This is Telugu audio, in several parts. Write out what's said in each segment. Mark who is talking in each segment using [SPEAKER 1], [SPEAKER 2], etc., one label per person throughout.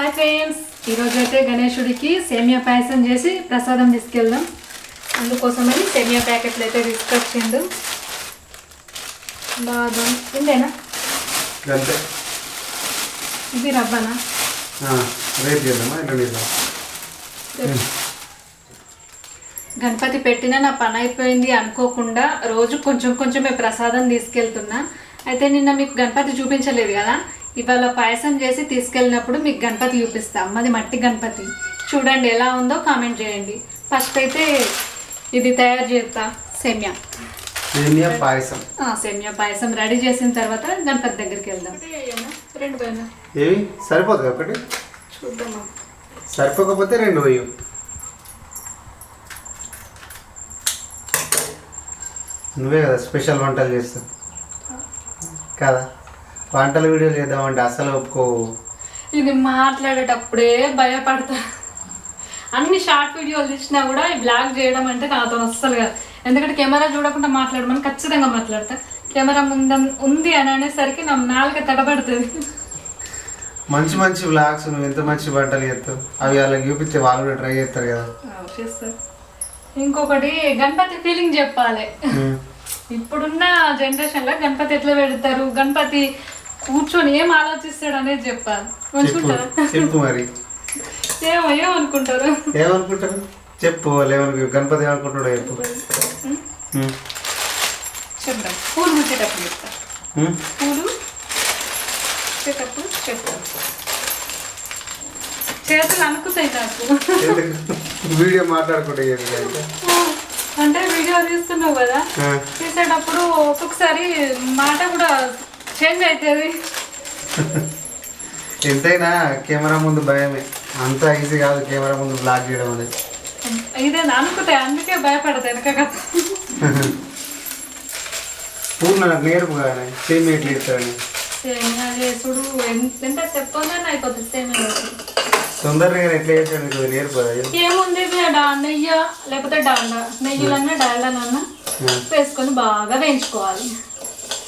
[SPEAKER 1] హాయ్ ఫ్రెండ్స్ ఈరోజు అయితే గణేశుడికి సేమియా పాయసం చేసి ప్రసాదం తీసుకెళ్దాం. అందుకోసమని సేమియా ప్యాకెట్లు అయితే తీసుకొచ్చిండు. బాదం. ఇందేనా ఇది రవ్వనా? గణపతి పెట్టిన నా పని అయిపోయింది అనుకోకుండా రోజు కొంచెం కొంచెమే ప్రసాదం తీసుకెళ్తున్నా. అయితే నిన్న మీకు గణపతి చూపించలేదు కదా? ఇవాళ పాయసం చేసి తీసుకెళ్ళినప్పుడు మీకు గణపతి చూపిస్తా. అమ్మది మట్టి గణపతి. చూడండి ఎలా ఉందో కామెంట్ చేయండి. ఫస్ట్ అయితే ఇది తయారు చేస్తా. సేమ్యా.
[SPEAKER 2] సేమియా పాయసం.
[SPEAKER 1] ఆ, సేమ్యా పాయసం రెడీ చేసిన తర్వాత గణపతి దగ్గరికి వెళ్దాం. రెండు
[SPEAKER 2] ఏవి? సరిపోతుంది ఒకటి?
[SPEAKER 1] చూద్దామా
[SPEAKER 2] సరిపోకపోతే రెండు వేయు నువ్వే కదా స్పెషల్ వంటలు చేస్తావు. కదా? వంటల వీడియోలు చేద్దామంటే అసలు ఒప్పుకోవు.
[SPEAKER 1] ఇది మాట్లాడేటప్పుడే భయపడతా. అన్ని షార్ట్ వీడియోలు తీసినా కూడా ఈ బ్లాగ్ చేయడం అంటే నాతో అస్సలు కాదు. ఎందుకంటే కెమెరా చూడకుండా మాట్లాడమని ఖచ్చితంగా మాట్లాడతా. కెమెరా ముంద ఉంది అని అనేసరికి నా నాలుక తడబడుతుంది.
[SPEAKER 2] మంచి మంచి వ్లాగ్స్ నువ్వు ఎంత మంచి వంటలు చేస్తావు? అవి వాళ్ళకి చూపించే వాళ్ళు కూడా ట్రై చేస్తారు కదా.
[SPEAKER 1] చేస్తారు. ఇంకొకటి గణపతి ఫీలింగ్ చెప్పాలి. ఇప్పుడున్న జనరేషన్లో గణపతి ఎట్లా పెడతారు? గణపతి కూర్చొని ఏం ఆలోచిస్తాడు అనేది చెప్పాలి.
[SPEAKER 2] చెప్పు మరి.
[SPEAKER 1] ఏమో ఏమనుకుంటారు?
[SPEAKER 2] ఏమనుకుంటారు? చెప్పు వాళ్ళు గణపతి ఏమనుకుంటాడో చెప్పు.
[SPEAKER 1] చెప్తాం పూలు ముట్టేటప్పుడు చెప్తా. పూలు వచ్చేటప్పుడు చెప్తాం. చేతులు అనుకుతాయి నాకు?
[SPEAKER 2] వీడియో మాట్లాడుకుంటే.
[SPEAKER 1] అంటే వీడియో తీస్తున్నావు కదా. తీసేటప్పుడు ఒక్కొక్కసారి మాట కూడా చేంజ్ అవుతుంది.
[SPEAKER 2] ఎంతైనా కెమెరా ముందు భయమే. అంత ఈజీ కాదు కెమెరా ముందు బ్లాక్ చేయడం అనేది.
[SPEAKER 1] ఇదే అనుకుతాయి అందుకే భయపడతాయి వెనక
[SPEAKER 2] పూర్ణ నేర్పు కానీ సేమ్ ఎట్లా ఇస్తారని
[SPEAKER 1] చేసుడు ఎంత చెప్పగానే అయిపోతుంది చేసుడు.
[SPEAKER 2] తొందరగా ఎట్లా నీకు నేర్పు
[SPEAKER 1] ఏముంది నెయ్యి లేకపోతే డాండా. నెయ్యిలన్నా డాల్డానన్నా వేసుకొని బాగా వేయించుకోవాలి.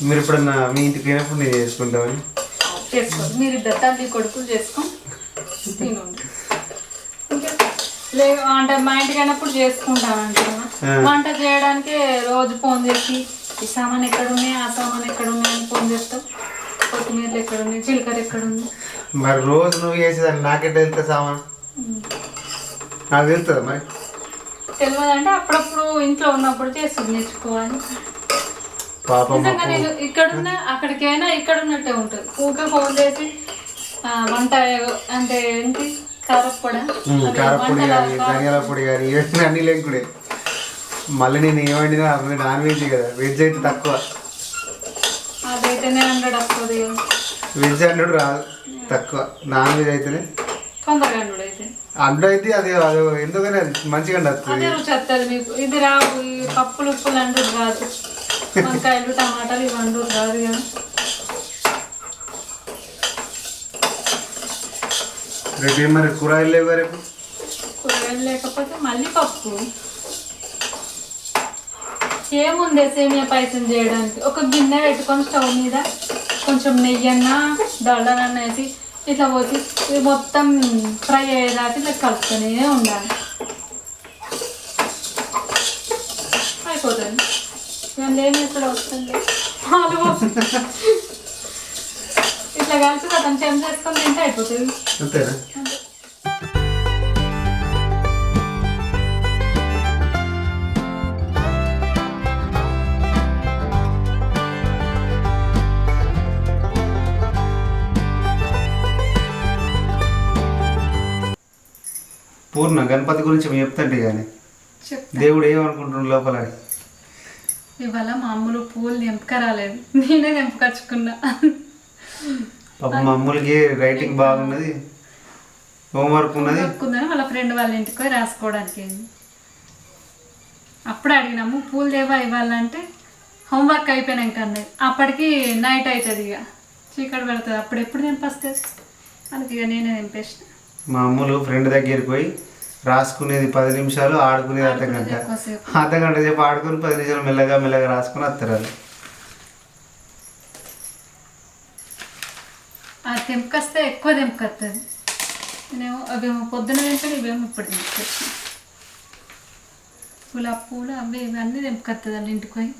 [SPEAKER 2] మీరు ఎప్పుడన్నా మీ ఇంటికి పోయినప్పుడు నేను చేసుకుంటామని?
[SPEAKER 1] చేసుకోండి. మీరు ఇద్దరు తల్లి కొడుకులు చేసుకొని తినండి. ఇంకా లే అంటే మా ఇంటికి అయినప్పుడు చేసుకుంటాను అంటున్నా
[SPEAKER 2] ఆ.
[SPEAKER 1] వంట చేయడానికి రోజు ఫోన్ చేసి ఈ సామాన్ ఎక్కడ ఉన్నాయి ఆ సామాన్ ఎక్కడ ఉన్నాయి అని ఫోన్ చేస్తాం. కొత్తిమీరలు ఎక్కడ ఉన్నాయి జీలకర్ర ఎక్కడ ఉంది
[SPEAKER 2] మరి రోజు నువ్వు చేసేదాన్ని. నాకెట్లా వెళ్తా సామాన్? నాకు తెలుస్తుందా మరి?
[SPEAKER 1] తెలియదు అంటే అప్పుడప్పుడు ఇంట్లో ఉన్నప్పుడు చేసి నేర్చుకోవాలి.
[SPEAKER 2] పాపం
[SPEAKER 1] నిజంగా నేను ఇక్కడున్నా అక్కడికైనా ఇక్కడ ఉన్నట్టే ఉంటుంది. ఊకే ఫోన్ చేసి ఆ, వంట అంటే ఏంటి? కారప్పొడ
[SPEAKER 2] కారపొడి కానీ ధనియాల పొడి కానీ ఇవన్నీ అన్ని లేకుడే మళ్ళీ నేను ఏమండినా అవి నాన్ వెజ్ కదా వెజ్ అయితే తక్కువ.
[SPEAKER 1] అదైతేనే హండ్రెడ్ వస్తుంది.
[SPEAKER 2] వెజ్ హండ్రెడ్ రాదు తక్కువ. నాన్ వెజ్ అయితేనే.
[SPEAKER 1] తొందరగా హండ్రెడ్ అయితే.
[SPEAKER 2] హండ్రెడ్ అయితే అది అది ఎందుకని అది మంచిగా వస్తుంది.
[SPEAKER 1] అదే రుచి వస్తుంది మీకు. ఇది రావు ఈ పప్పులు ఉప్పులు అంటూరు కాదు వంకాయలు టమాటాలు ఇవి అంటూరు కాదు కదా
[SPEAKER 2] రేపు మరి కూరగాయలు లేవు రేపు?
[SPEAKER 1] కూరగాయలు లేకపోతే మళ్ళీ పప్పు ఏముంది సేమియా పాయసం చేయడానికి? ఒక గిన్నె పెట్టుకొని స్టవ్ మీద కొంచెం నెయ్యి అన్న దళ్ళనన్న వేసి ఇట్లా పోసి మొత్తం ఫ్రై అయ్యేదాకా ఇట్లా కలుపుతూనే ఉండాలి. అయిపోతుంది. ఇవన్నీ ఏమి ఇక్కడ వస్తుంది. పాలు పోసి- ఇట్లా కలిసి అతను చెంచా చేసుకొని తింటే అయిపోతుంది.
[SPEAKER 2] అంతేనా? పూర్ణ గణపతి గురించి మేము చెప్తుంటే కానీ దేవుడు ఏమనుకుంటున్నాడు లోపల?
[SPEAKER 1] ఇవాళ మామూలు పూలు తెంపక రాలేదు నేనే తెంపకచ్చుకున్నా
[SPEAKER 2] పాపం మా అమ్ములకి రైటింగ్ బాగున్నది. హోంవర్క్ ఉన్నది.
[SPEAKER 1] వాళ్ళ ఫ్రెండ్ వాళ్ళ ఇంటికి పోయి రాసుకోవడానికి. అప్పుడు అడిగినాము పూలు దేవా ఇవ్వాలంటే హోంవర్క్ అయిపోయినాక అన్నది. అప్పటికి నైట్ అవుతుంది ఇక చీకటి పెడుతుంది. అప్పుడు ఎప్పుడు తెంపస్తుంది అందుకే ఇక నేనే తెంపేసిన
[SPEAKER 2] మా అమ్ములు ఫ్రెండ్ దగ్గరికి పోయి రాసుకునేది పది నిమిషాలు ఆడుకునేది అర్ధ గంట.
[SPEAKER 1] ఎక్కువసేపు.
[SPEAKER 2] అర్ధ గంట సేపు ఆడుకుని పది నిమిషాలు మెల్లగా మెల్లగా రాసుకుని వస్తారు వాళ్ళు.
[SPEAKER 1] ఆ తెంపకొస్తే ఎక్కువ తెంపకొస్తుంది నేనేమో అవేమో పొద్దున తింటాను ఇవేమో ఇప్పుడు తీసుకొచ్చిన గులాబీ పూలు అవి ఇవి అన్నీ తెంపుకొస్తుంది వాళ్ళ ఇంటికి పోయి.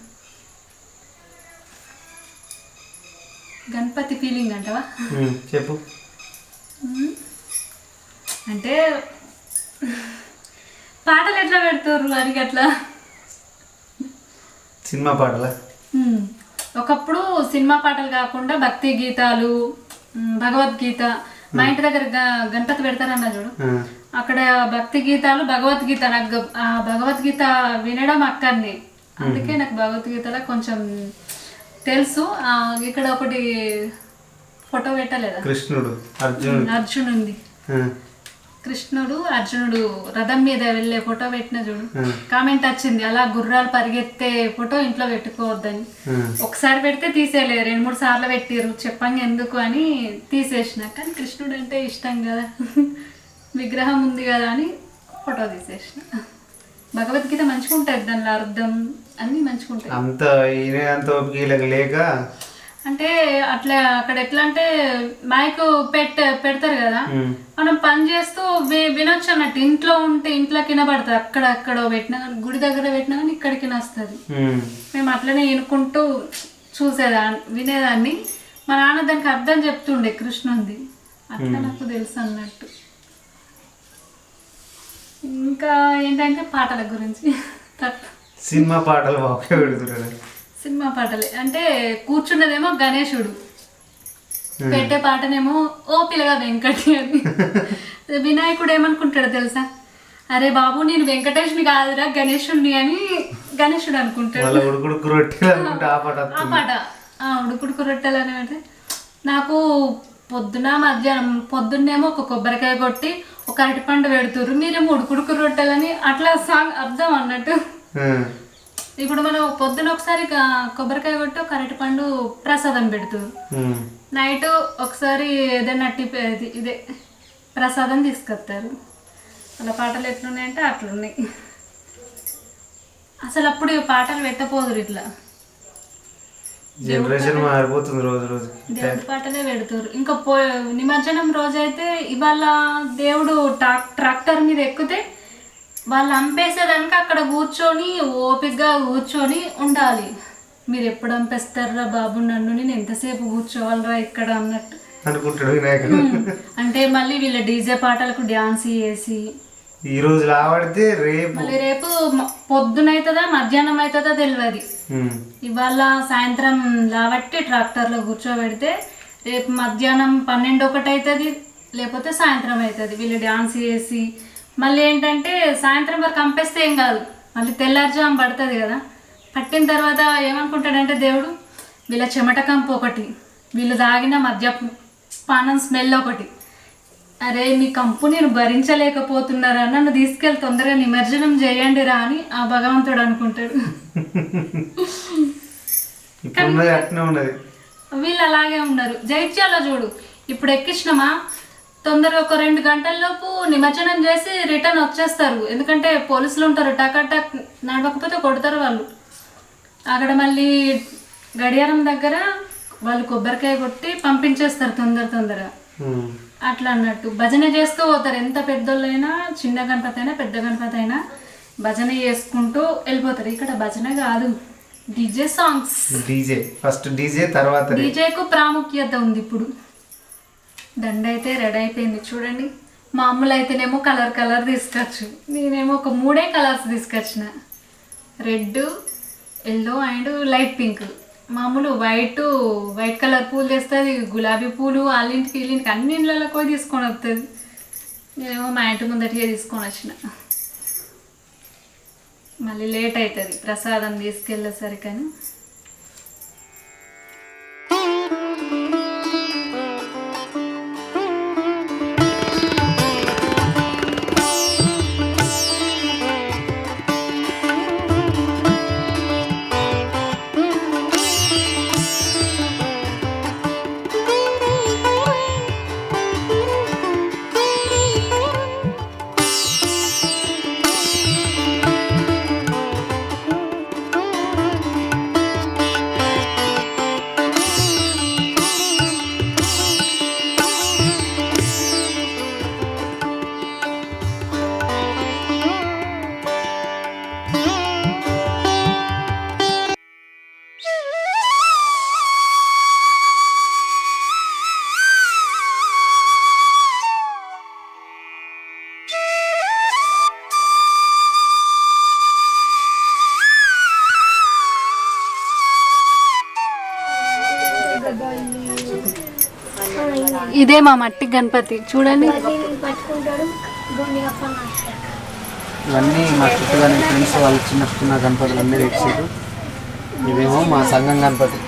[SPEAKER 1] గణపతి ఫీలింగ్ అంటవా?
[SPEAKER 2] చెప్పు.
[SPEAKER 1] అంటే పాటలు ఎట్లా పెడుతుర్రు వారికి అట్లా?
[SPEAKER 2] సినిమా పాటలా.
[SPEAKER 1] ఒకప్పుడు సినిమా పాటలు కాకుండా భక్తి గీతాలు భగవద్గీత. మా ఇంటి దగ్గర గణపతి పెడతారన్న చూడు. అక్కడ భక్తి గీతాలు భగవద్గీత. నాకు ఆ భగవద్గీత వినడం అక్కడిని అందుకే నాకు భగవద్గీతలో కొంచెం తెలుసు. ఇక్కడ ఒకటి ఫోటో పెట్టలేదా?
[SPEAKER 2] కృష్ణుడు అర్జునుడు.
[SPEAKER 1] అర్జున్ ఉంది
[SPEAKER 2] ఆ,
[SPEAKER 1] కృష్ణుడు అర్జునుడు రథం మీద వెళ్ళే ఫోటో పెట్టిన చూడు. కామెంట్ వచ్చింది అలా గుర్రాలు పరిగెత్తే ఫోటో ఇంట్లో పెట్టుకోవద్దని. ఒకసారి పెడితే తీసేయలే రెండు మూడు సార్లు పెట్టిర్రు చెప్పంగా ఎందుకు అని తీసేసిన. కానీ కృష్ణుడు అంటే ఇష్టం కదా. విగ్రహం ఉంది కదా అని ఫోటో తీసేసిన. భగవద్గీత మంచిగా ఉంటుంది దానిలో అర్థం అన్నీ మంచిగా ఉంటాయి
[SPEAKER 2] అంత అంత లేక
[SPEAKER 1] అంటే అట్లా అక్కడ ఎట్లా అంటే మైక్ పెట్ట పెడతారు కదా. మనం పని చేస్తూ వినొచ్చు అన్నట్టు. ఇంట్లో ఉంటే ఇంట్లో కినబడుతుంది. అక్కడ అక్కడ పెట్టినా కానీ గుడి దగ్గర పెట్టినా కానీ ఇక్కడికి వస్తుంది మేము. అట్లనే వినుకుంటూ చూసేదాన్ని వినేదాన్ని. మా నాన్న దానికి అర్థం చెప్తుండే కృష్ణుంది. అట్లా నాకు తెలుసు అన్నట్టు. ఇంకా ఏంటంటే పాటల గురించి. తప్ప.
[SPEAKER 2] సినిమా పాటలు బాగా పెడుతున్నారు
[SPEAKER 1] సినిమా పాటలే. అంటే కూర్చున్నదేమో గణేశుడు. పెట్టే పాటనేమో ఓ పిల్లగా వెంకటి అని వినాయకుడు ఏమనుకుంటాడు తెలుసా? అరే బాబు నేను వెంకటేష్ని కాదురా గణేశుడిని అని గణేశుడు అనుకుంటాడు.
[SPEAKER 2] ఉడుకుడుకు రొట్టెలు ఆ పాట
[SPEAKER 1] ఆ ఉడుకుడుకు రొట్టెలు అని అంటే నాకు పొద్దున మధ్యాహ్నం పొద్దున్నేమో ఒక కొబ్బరికాయ కొట్టి ఒక అరటిపండు పెడుతుర్రు మీరేమో ఉడుకుడుకు రొట్టెలని అట్లా సాంగ్ అర్థం అన్నట్టు. ఇప్పుడు మనం పొద్దున ఒకసారి కొబ్బరికాయ కొట్టి ఒక అరటిపండు ప్రసాదం పెడుతురు
[SPEAKER 2] ఉమ్,
[SPEAKER 1] నైట్ ఒకసారి ఏదైనా టిప్ ఇది- ప్రసాదం తీసుకొస్తారు. అలా పాటలు ఎట్లున్నాయంటే అట్లున్నాయి. అసలు అప్పుడు పాటలు పెట్టపోదురు ఇట్లా.
[SPEAKER 2] జనరేషన్ మారిపోతుంది రోజు రోజు
[SPEAKER 1] దేవుడి పాటలే పెడుతురు ఇంకా పో నిమజ్జనం రోజైతే ఇవాళ దేవుడు ట్రాక్ ట్రాక్టర్ మీద ఎక్కితే వాళ్ళు అంపేసేదానికి అక్కడ కూర్చొని ఓపికగా కూర్చొని ఉండాలి. మీరు ఎప్పుడు అంపేస్తారా బాబు నన్ను? నేను ఎంతసేపు కూర్చోవాలరా ఇక్కడ అన్నట్టు.
[SPEAKER 2] అనుకుంటాడు వినాయకుడు.
[SPEAKER 1] అంటే మళ్ళీ వీళ్ళ డీజే పాటలకు డ్యాన్స్ చేసి.
[SPEAKER 2] ఈ రోజు లావడితే రేపు
[SPEAKER 1] మళ్ళీ రేపు మ- పొద్దునైతుందా మధ్యాహ్నం అవుతుందా తెలియదు ఇవాళ సాయంత్రం లాబట్టి ట్రాక్టర్లో కూర్చోబెడితే రేపు మధ్యాహ్నం పన్నెండు ఒకటి అవుతుంది లేకపోతే సాయంత్రం అవుతుంది వీళ్ళు డ్యాన్స్ చేసి మళ్ళీ ఏంటంటే సాయంత్రం వరకు కంపేస్తే ఏం కాదు. మళ్ళీ తెల్లారుజాము పడుతుంది కదా. పట్టిన తర్వాత ఏమనుకుంటాడంటే దేవుడు వీళ్ళ చెమట కంపు ఒకటి వీళ్ళు తాగిన మద్య పానం స్మెల్ ఒకటి. అరే మీ కంపు నేను భరించలేకపోతున్నారా? నన్ను తీసుకెళ్ళి తొందరగా నిమజ్జనం చేయండి రా అని ఆ భగవంతుడు అనుకుంటాడు. వీళ్ళు అలాగే ఉన్నారు. జైత్యాల చూడు ఇప్పుడు ఎక్కించినామా తొందరగా ఒక రెండు గంటల్లోపు నిమజ్జనం చేసి రిటర్న్ వచ్చేస్తారు. ఎందుకంటే పోలీసులు ఉంటారు. టక్ టక్ నడవకపోతే కొడతారు వాళ్ళు. అక్కడ మళ్ళీ గడియారం దగ్గర వాళ్ళు కొబ్బరికాయ కొట్టి పంపించేస్తారు తొందర తొందరగా అట్లా అన్నట్టు. భజన చేస్తూ పోతారు. ఎంత పెద్దోళ్ళైనా చిన్న గణపతి అయినా పెద్ద గణపతి అయినా భజన చేసుకుంటూ వెళ్ళిపోతారు. ఇక్కడ భజన కాదు. DJ songs.
[SPEAKER 2] DJ. First DJ తర్వాత
[SPEAKER 1] డీజేకు ప్రాముఖ్యత ఉంది ఇప్పుడు. దండ అయితే రెడీ అయిపోయింది. చూడండి. మామూలు అయితేనేమో కలర్ కలర్ తీసుకొచ్చు. నేనేమో ఒక మూడే కలర్స్ తీసుకొచ్చిన. Red yellow and light pink. మామూలు వైట్ వైట్ కలర్ పూలు తెస్తుంది. గులాబీ పూలు వాళ్ళింటికి వీళ్ళింటికి అన్ని ఇళ్ళకి పోయి తీసుకొని వస్తుంది నేనేమో మా ఇంటి ముందటిగా తీసుకొని వచ్చిన. మళ్ళీ లేట్ అవుతుంది ప్రసాదం తీసుకెళ్ళేసరికని. ఇదే మా మట్టి గణపతి. చూడండి.
[SPEAKER 2] ఇవన్నీ మా చుట్టుగానే ఫ్రెండ్స్ వాళ్ళు చిన్న చిన్న గణపతులు అన్నీ వేసారు ఇవేమో మా సంఘం గణపతి.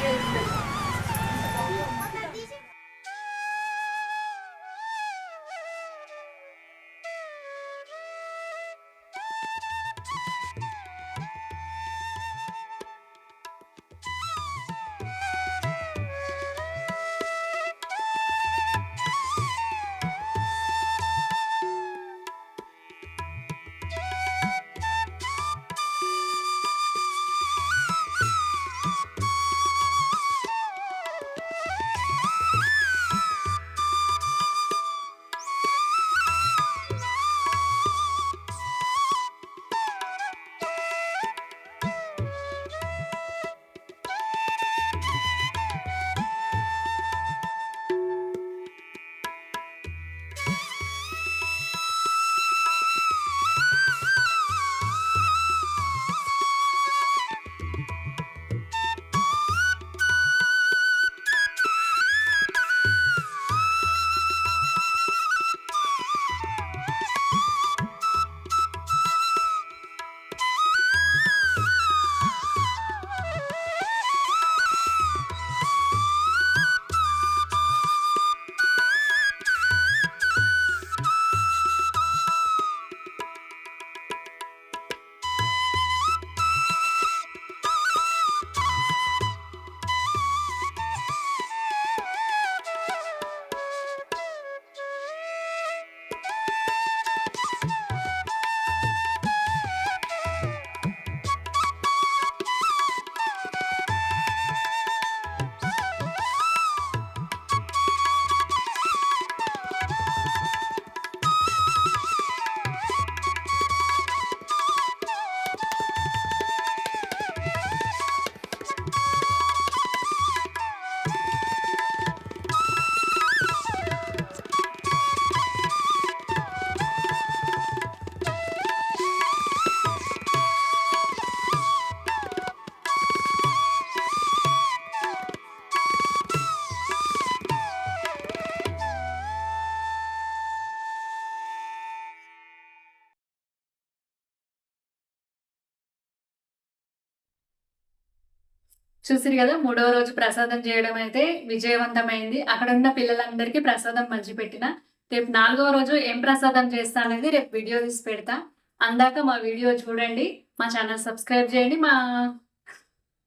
[SPEAKER 1] చూసిరు కదా మూడవ రోజు ప్రసాదం చేయడం అయితే విజయవంతమైంది. అక్కడ ఉన్న పిల్లలందరికీ ప్రసాదం పంచిపెట్టిన రేపు నాలుగవ రోజు ఏం ప్రసాదం చేస్తా అనేది రేపు వీడియో తీసి పెడతా. అందాక మా వీడియో చూడండి మా ఛానల్ సబ్స్క్రైబ్ చేయండి మా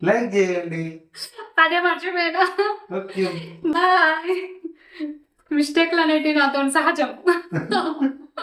[SPEAKER 2] లైక్ చేయండి.
[SPEAKER 1] అదే మర్చిపోయినా. బాయ్. మిస్టేక్లు అనేటివి నాతో సహజం.